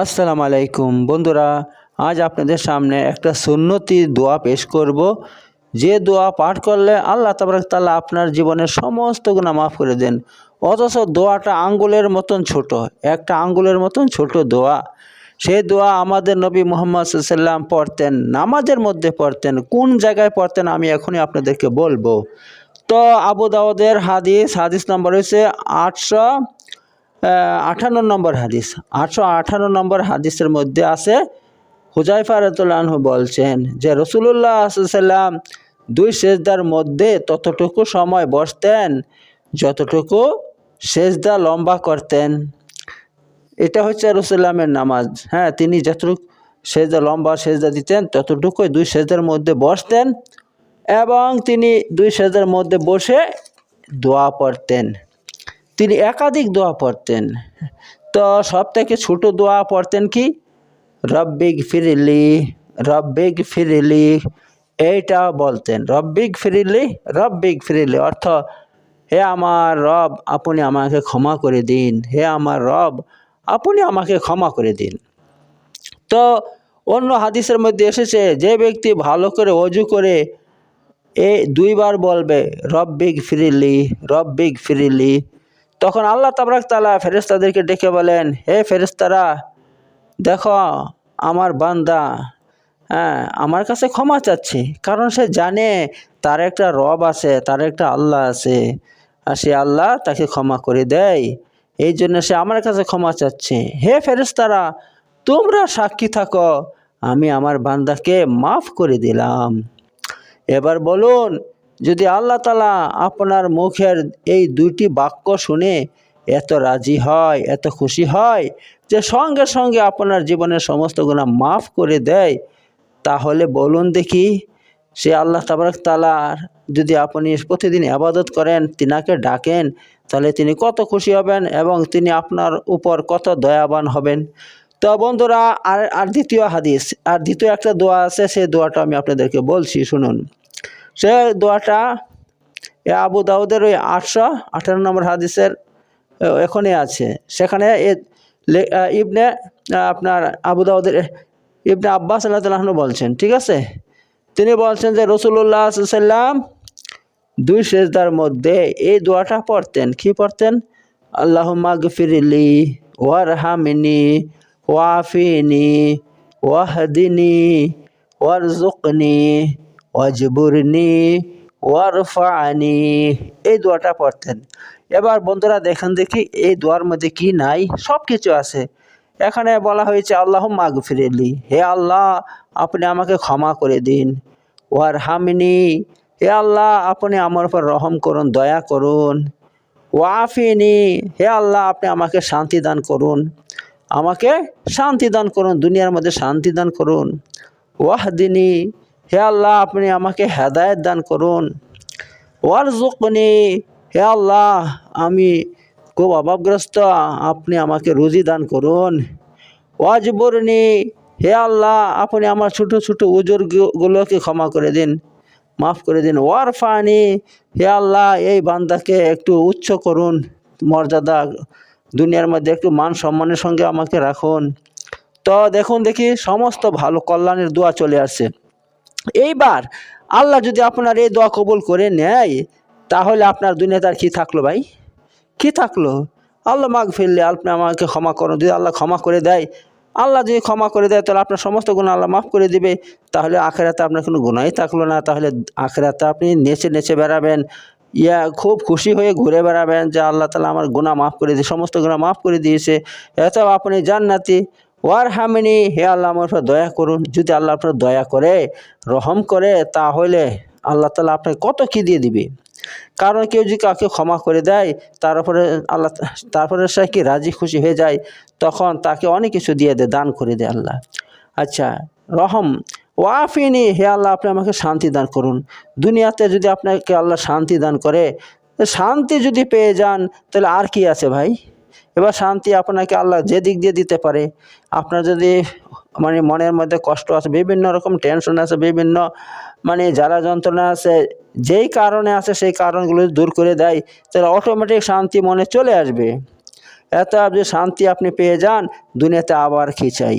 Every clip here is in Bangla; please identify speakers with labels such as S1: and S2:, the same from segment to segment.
S1: আসসালামু আলাইকুম বন্ধুরা, আজ আপনাদের সামনে একটা সুন্নতি দোয়া পেশ করব। যে দোয়া পাঠ করলে আল্লাহ তাবারক তাআলা আপনার জীবনের সমস্ত গুনাহ মাফ করে দেন। অথচ দোয়াটা আঙ্গুলের মতন ছোট, একটা আঙ্গুলের মতন ছোট দোয়া। সেই দোয়া আমাদের নবী মোহাম্মদ সাল্লাম পড়তেন, নামাজের মধ্যে পড়তেন, কোন জায়গায় পড়তেন আমি এখনই আপনাদেরকে বলব। তো আবু দাউদের হাদিস হাদিস নম্বর হয়েছে আটশো আঠান্ন নম্বর হাদিস। আটশো আঠান্ন নম্বর হাদিসের মধ্যে আছে, হুজাইফা রতুল্লাহ বলছেন যে রসুল্লাহ সাল্লাম দুই সেজদার মধ্যে ততটুকু সময় বসতেন, যতটুকু সেজদা লম্বা করতেন। এটা হচ্ছে রসুল্লামের নামাজ। হ্যাঁ তিনি যতটুকু সেজদা লম্বা সেজদা দিতেন, ততটুকুই দুই সেজদার মধ্যে বসতেন এবং তিনি দুই সেজদার মধ্যে বসে দোয়া পড়তেন। তিনি একাধিক দোয়া পড়তেন। তো সব থেকে ছোটো দোয়া পড়তেন কি? রব্বিক ফিরিলি রব্বিক ফিরিলি এইটা বলতেন। রব্বিক ফিরিলি রব্বিক ফিরিলি অর্থ, হে আমার রব, আপনি আমাকে ক্ষমা করে দিন। হে আমার রব, আপনি আমাকে ক্ষমা করে দিন। তো অন্য হাদিসের মধ্যে এসেছে, যে ব্যক্তি ভালো করে অজু করে, এ দুইবার বলবে রব্বিক ফিরিলি রব্বিক ফিরিলি তখন আল্লাহ তাবরাক তালা ফেরেস্তাদেরকে ডেকে বলেন, হে ফেরেস্তারা দেখো, আমার বান্দা হ্যাঁ আমার কাছে ক্ষমা চাচ্ছে, কারণ সে জানে তার একটা রব আছে, তার একটা আল্লাহ আছে, আর সে আল্লাহ তাকে ক্ষমা করে দেয়, এই জন্য সে আমার কাছে ক্ষমা চাচ্ছে। হে ফেরেস্তারা তোমরা সাক্ষী থাকো, আমি আমার বান্দাকে মাফ করে দিলাম। এবার বলুন যদি আল্লাহ তালা আপনার মুখের এই দুইটি বাক্য শুনে এত রাজি হয়, এত খুশি হয় যে সঙ্গে সঙ্গে আপনার জীবনের সমস্ত গুণা মাফ করে দেয়, তাহলে বলুন দেখি সে আল্লাহ তাবারক তালার যদি আপনি প্রতিদিন আবাদত করেন, তিনাকে ডাকেন, তাহলে তিনি কত খুশি হবেন এবং তিনি আপনার উপর কত দয়াবান হবেন। তো বন্ধুরা, আর আর দ্বিতীয় হাদিস, আর দ্বিতীয় একটা দোয়া আছে, সেই দোয়াটা আমি আপনাদেরকে বলছি, শুনুন। সে দোয়াটা এ আবু দাউদের ওই আটশো আঠারো নম্বর হাদিসের এখানে আছে। সেখানে ইবনে আপনার আবু দাউদের ইবনে আব্বাস আল্লাহ তালাহন বলছেন, ঠিক আছে? তিনি বলছেন যে রসুল্লাহ সাল্লাম দুই সেজদার মধ্যে এই দোয়াটা পড়তেন। কি পড়তেন? আল্লাহ মাগফিরলি ওয়ারহামিনি ওয়াফিনি ওয়াহদিনি ওয়ারজুকনি ওয়াজবুরনি ওয়ারফানি এই দোয়াটা পড়তেন। এবার বন্ধুরা দেখেন দেখি এই দোয়ার মধ্যে কি নাই সব কিছু আছে। এখানে বলা হয়েছে আল্লাহ মাগফিরেলি হে আল্লাহ, আপনি আমাকে ক্ষমা করে দিন। ওয়ার হামিনি হে আল্লাহ, আপনি আমার উপর রহম করুন, দয়া করুন। ওয়াফিনি, হে আল্লাহ, আপনি আমাকে শান্তি দান করুন। আমাকে শান্তি দান করুন, দুনিয়ার মধ্যে শান্তি দান করুন। ওয়াহদিনী হে আল্লাহ, আপনি আমাকে হেদায়েত দান করুন। ওয়ারজুকনি হে আল্লাহ, আমি খুব অভাবগ্রস্ত, আপনি আমাকে রুজি দান করুন। ওয়াজবরনি, হে আল্লাহ, আপনি আমার ছোটো ছোটো উজুরগুলোকে ক্ষমা করে দিন, মাফ করে দিন। ওয়ার ওয়ারফানি, হে আল্লাহ, এই বান্দাকে একটু উচ্চ করুন, মর্যাদা দুনিয়ার মধ্যে একটু মান সম্মানের সঙ্গে আমাকে রাখুন। তো দেখুন দেখি, সমস্ত ভালো কল্যাণের দোয়া চলে আসছে। এইবার আল্লাহ যদি আপনার এই দোয়া কবুল করে নেয়, তাহলে আপনার দুনিয়াতে আর কী থাকল ভাই? কী থাকল? আল্লাহ মাগ ফেললে আপনি আমাকে ক্ষমা করুন। যদি আল্লাহ ক্ষমা করে দেয়, আল্লাহ যদি ক্ষমা করে দেয়, তাহলে আপনার সমস্ত গুণ আল্লাহ মাফ করে দিবে। তাহলে আখেরাতে আপনার কোনো গুণাই থাকল না। তাহলে আখেরাতে আপনি নেচে নেচে বেড়াবেন। ইয়া খুব খুশি হয়ে ঘুরে বেড়াবেন যে আল্লাহ তালা আমার গুণা মাফ করে দিয়ে সমস্ত গুণা মাফ করে দিয়েছে। এত আপনি জান্নাতি। ওয়ার হামিনি, হে আল্লাহ আমার উপর দয়া করুন। যদি আল্লাহ আপনার দয়া করে, রহম করে, তাহলে আল্লাহ তালা আপনাকে কত কী দিয়ে দিবে? কারণ কেউ যদি কাউকে ক্ষমা করে দেয় তারপরে আল্লাহ তারপরে সে কি রাজি খুশি হয়ে যায়, তখন তাকে অনেক কিছু দিয়ে দেয়, দান করে দেয় আল্লাহ। আচ্ছা রহম, ওয়াফিনি, হে আল্লাহ আপনি আমাকে শান্তি দান করুন। দুনিয়াতে যদি আপনাকে আল্লাহ শান্তি দান করে, শান্তি যদি পেয়ে যান, তাহলে আর কি আছে ভাই? এবার শান্তি আপনাকে আল্লাহ যে দিক দিয়ে দিতে পারে। আপনার যদি মানে মনের মধ্যে কষ্ট আছে, বিভিন্ন রকম টেনশন আছে, বিভিন্ন মানে জ্বালা যন্ত্রণা আছে, যেই কারণে আছে সেই কারণগুলো দূর করে দেয়, তাহলে অটোমেটিক শান্তি মনে চলে আসবে। এত আপনি শান্তি আপনি পেয়ে যান, দুনিয়াতে আবার কি চাই?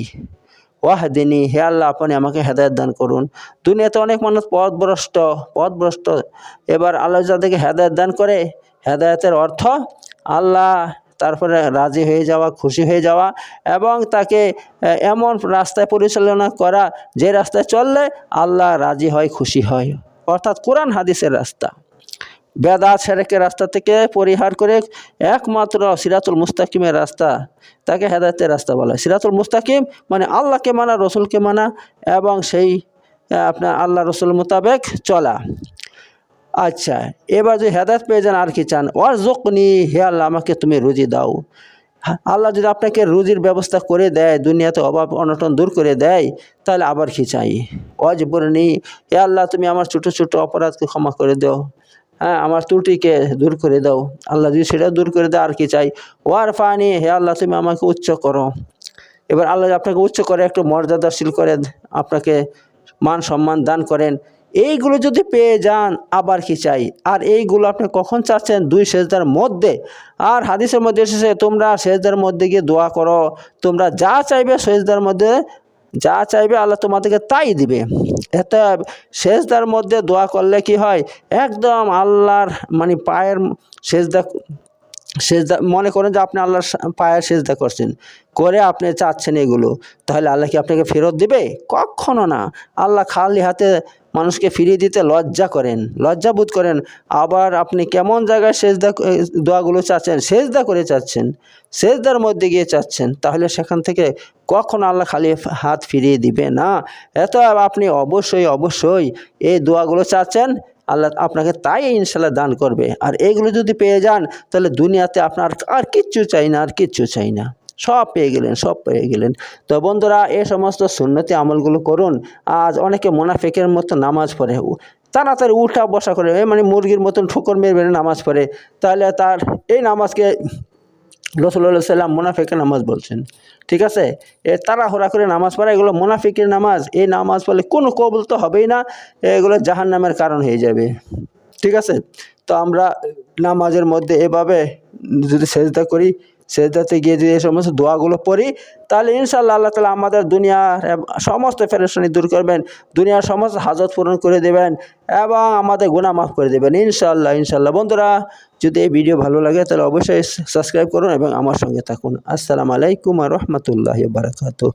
S1: ওয়াহ দিনী হে আল্লাহ, আপনি আমাকে হেদায়ত দান করুন। দুনিয়াতে অনেক মানুষ পথভ্রষ্ট পথভ্রষ্ট। এবার আল্লাহ যাদেরকে হেদায়ত দান করে, হেদায়তের অর্থ আল্লাহ তারপরে রাজি হয়ে যাওয়া, খুশি হয়ে যাওয়া এবং তাকে এমন রাস্তায় পরিচালনা করা যে রাস্তায় চললে আল্লাহ রাজি হয়, খুশি হয়। অর্থাৎ কোরআন হাদিসের রাস্তা। বেদা সেরেকের রাস্তা থেকে পরিহার করে একমাত্র সিরাতুল মুস্তাকিমের রাস্তা, তাকে হেদায়তের রাস্তা বলা হয়। সিরাতুল মুস্তাকিম মানে আল্লাহকে মানা, রসুলকে মানা এবং সেই আপনার আল্লাহ রসুল মোতাবেক চলা। আচ্ছা এবার যদি হেদায়ত পেয়ে যান আর কি চান ওয়ার জোকনি হে আল্লাহ আমাকে তুমি রুজি দাও। হ্যাঁ, আল্লাহ যদি আপনাকে রুজির ব্যবস্থা করে দেয় দুনিয়াতে অভাব অনটন দূর করে দেয় তাহলে আবার কি চাই? অজ অজবরণী হে আল্লাহ তুমি আমার ছোটো ছোটো অপরাধকে ক্ষমা করে দাও। হ্যাঁ আমার ত্রুটিকে দূর করে দাও। আল্লাহ যদি সেটা দূর করে দেয় আর কি চাই? ওয়ার ফানি হে আল্লাহ তুমি আমাকে উচ্চ করো। এবার আল্লাহ আপনাকে উচ্চ করে একটু মর্যাদাশীল করে আপনাকে মান সম্মান দান করেন এইগুলো যদি পেয়ে যান, আবার কি চাই? আর এইগুলো আপনি কখন চাচ্ছেন? দুই সেজদার মধ্যে। আর হাদিসের মধ্যে এসেছে, তোমরা সেজদার মধ্যে গিয়ে দোয়া করো। তোমরা যা চাইবে সেজদার মধ্যে, যা চাইবে আল্লাহ তোমাদেরকে তাই দিবে। এত সেজদার মধ্যে দোয়া করলে কি হয়? একদম আল্লাহর মানে পায়ের সেজদা সেজদা, মনে করেন যে আপনি আল্লাহর পায়ের সেজদা করছেন। করে আপনি চাচ্ছেন এগুলো। তাহলে আল্লাহ কি আপনাকে ফেরত দিবে? কখনো না। আল্লাহ খালি হাতে মানুষকে ফিরিয়ে দিতে লজ্জা করেন, লজ্জা বোধ করেন, আবার আপনি কেমন জায়গায় সেজদা দোয়াগুলো চাচ্ছেন, সেজদা করে চাচ্ছেন, সেজদার মধ্যে গিয়ে চাচ্ছেন, তাহলে সেখান থেকে কখন আল্লাহ খালি হাত ফিরিয়ে দিবে না। এত আপনি অবশ্যই অবশ্যই এই দোয়াগুলো চাচ্ছেন, আল্লাহ আপনাকে তাই ইনশাল্লাহ দান করবে। আর এইগুলো যদি পেয়ে যান, তাহলে দুনিয়াতে আপনার আর কিচ্ছু চাই না, আর কিচ্ছু চাই না। সব পেয়ে গেলেন, সব পেয়ে গেলেন। তো বন্ধুরা, এ সমস্ত সুন্নতি আমলগুলো করুন। আজ অনেকে মোনাফেকের মতো নামাজ পড়ে। তাড়াতাড়ি উঠা বসা করে মানে মুরগির মতন ঠোকর মেরে মেরে নামাজ পড়ে। তাহলে তার এই নামাজকে রসুল্লাহ সাল্লাম মোনাফেকের নামাজ বলছেন। ঠিক আছে? এ তাড়াহুড়া করে নামাজ পড়া, এগুলো মোনাফিকের নামাজ। এই নামাজ পড়লে কোনো কবুল তো হবেই না, এগুলো জাহান নামের কারণ হয়ে যাবে। ঠিক আছে? তো আমরা নামাজের মধ্যে এভাবে যদি সেজদা করি সেজদাতে গিয়ে যদি এই সমস্ত দোয়াগুলো পড়ি, তাহলে ইনশাল্লাহ আল্লাহ তালা আমাদের দুনিয়ার সমস্ত ফেরেশানি দূর করবেন, দুনিয়ার সমস্ত হাজত পূরণ করে দেবেন এবং আমাদের গুণা মাফ করে দেবেন। ইনশাল্লাহ ইনশাল্লাহ বন্ধুরা, যদি এই ভিডিও ভালো লাগে, তাহলে অবশ্যই সাবস্ক্রাইব করুন এবং আমার সঙ্গে থাকুন। আসসালামু আলাইকুম রহমতুল্লাহ বারাকাতু